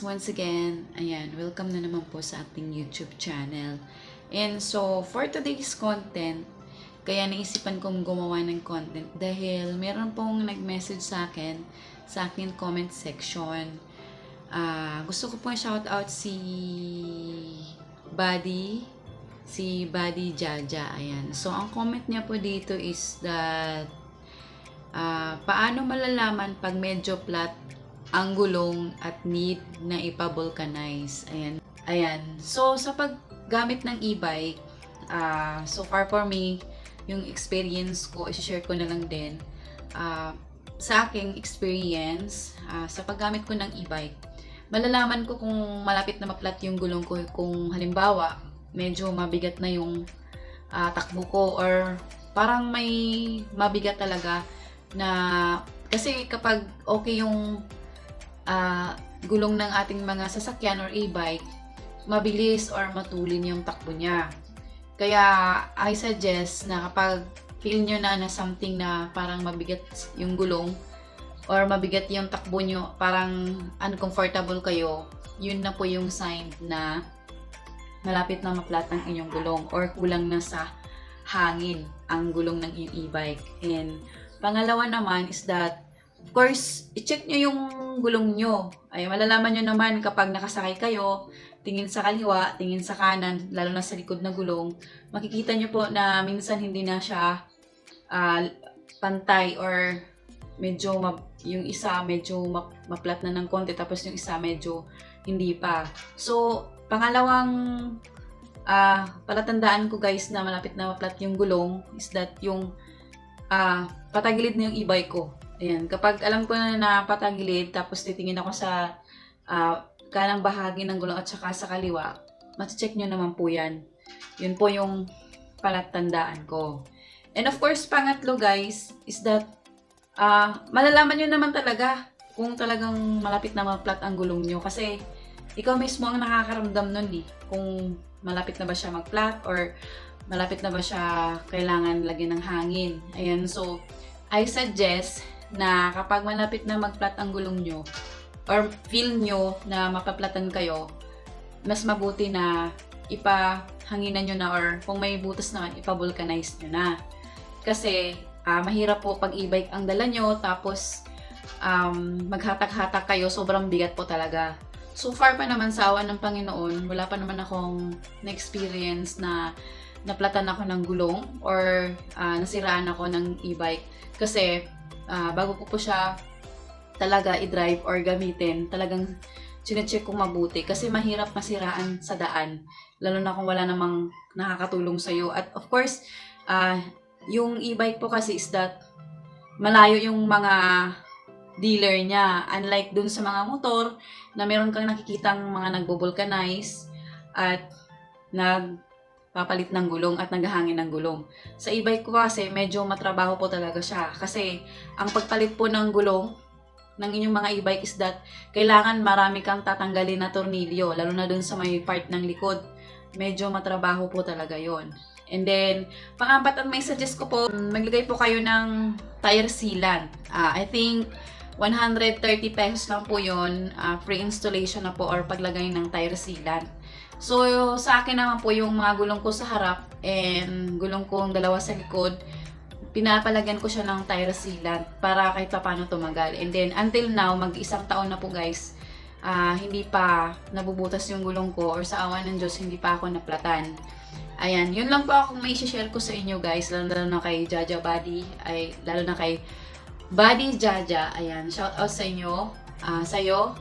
once again, ayan, welcome na naman po sa ating YouTube channel. And so, for today's content, kaya naisipan kong gumawa ng content dahil meron pong nag-message sa akin sa akin comment section. Ah, gusto ko pong shout out si Buddy, si Buddy Jaja, ayan. So, ang comment niya po dito is that ah, paano malalaman pag medyo flat ang gulong at need na ipa-vulcanize. Ayan. Ayan. So, sa paggamit ng e-bike, ah, so far for me, yung experience ko, i-share ko na lang din. Ah, sa aking experience, ah, sa paggamit ko ng e-bike, malalaman ko kung malapit na maplat yung gulong ko kung halimbawa, medyo mabigat na yung ah, takbo ko or parang may mabigat talaga na kasi kapag okay yung ah, gulong ng ating mga sasakyan or e-bike, mabilis or matulin yung takbo niya. Kaya I suggest na kapag feel nyo na na something na parang mabigat yung gulong or mabigat yung takbo nyo, parang uncomfortable kayo, yun na po yung sign na malapit na maplat ang inyong gulong or kulang na sa hangin ang gulong ng inyong e-bike. And pangalawa naman is that course, i-check nyo yung gulong nyo. Ay, malalaman nyo naman kapag nakasakay kayo, tingin sa kaliwa, tingin sa kanan, lalo na sa likod na gulong, makikita nyo po na minsan hindi na siya ah, pantay or medyo ma- yung isa medyo ma- maplat na ng konti tapos yung isa medyo hindi pa. So, pangalawang ah palatandaan ko guys na malapit na maplat yung gulong is that yung ah patagilid na yung e-bike ko. Ayan, kapag alam ko na na patagilid, tapos titingin ako sa ah, kanang bahagi ng gulong at saka sa kaliwa, mati-check nyo naman po yan. Yun po yung palatandaan ko. And of course, pangatlo guys, is that ah malalaman nyo naman talaga kung talagang malapit na maplat ang gulong nyo. Kasi ikaw mismo ang nakakaramdam nun eh. Kung malapit na ba siya mag-flat or malapit na ba siya kailangan lagyan ng hangin. Ayan, so I suggest na kapag malapit na mag-flat ang gulong nyo, or feel nyo na mapaplatan kayo, mas mabuti na ipahanginan nyo na or kung may butas naman, ipavulcanize nyo na. Kasi ah, mahirap po pag e-bike ang dala nyo, tapos um, maghatak-hatak kayo, sobrang bigat po talaga. So far pa naman sa awa ng Panginoon, wala pa naman akong na-experience na naplatan ako ng gulong or ah, nasiraan ako ng e-bike. Kasi ah, bago ko po siya talaga i-drive or gamitin, talagang chinecheck ko mabuti kasi mahirap masiraan sa daan. Lalo na kung wala namang nakakatulong sa'yo. At of course, ah, yung e-bike po kasi is that malayo yung mga dealer niya. Unlike dun sa mga motor na meron kang nakikitang mga nagbo-vulcanize at nagpapalit ng gulong at naghahangin ng gulong. Sa e-bike ko kasi medyo matrabaho po talaga siya kasi ang pagpalit po ng gulong ng inyong mga e-bike is that kailangan marami kang tatanggalin na tornilyo, lalo na dun sa may part ng likod. Medyo matrabaho po talaga yon. And then, pang-apat ang may suggest ko po, maglagay po kayo ng tire sealant. Ah, I think 130 pesos lang po yon free installation na po or paglagay ng tire sealant. So, sa akin naman po yung mga gulong ko sa harap and gulong kong dalawa sa likod, pinapalagyan ko siya ng tire sealant para kahit pa paano tumagal. And then, until now, mag-isang taon na po guys, ah, hindi pa nabubutas yung gulong ko or sa awa ng Diyos, hindi pa ako naplatan. Ayan, yun lang po akong may share ko sa inyo guys, lalo, lalo na kay Jaja Buddy, ay, lalo na kay Buddy Jaja. Ayan, shout out sa inyo, ah, sa'yo.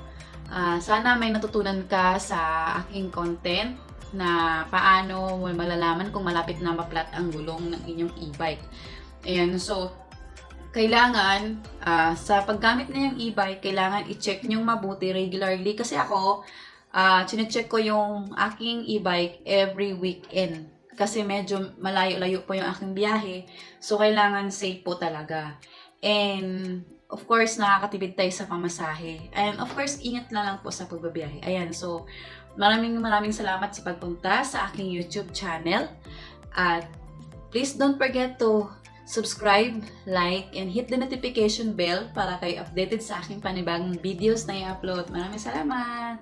Ah, sana may natutunan ka sa aking content na paano malalaman kung malapit na maplat ang gulong ng inyong e-bike. Ayan, so, kailangan, ah, sa paggamit na yung e-bike, kailangan i-check nyo mabuti regularly. Kasi ako, ah chinecheck ko yung aking e-bike every weekend. Kasi medyo malayo-layo po yung aking biyahe. So, kailangan safe po talaga. And, of course, nakakatipid tayo sa pamasahe. And, of course, ingat na lang po sa pagbabiyahe. Ayan, so, maraming maraming salamat sa pagpunta sa aking YouTube channel. At, please don't forget to subscribe, like, and hit the notification bell para kayo updated sa aking panibagong videos na i-upload. Maraming salamat!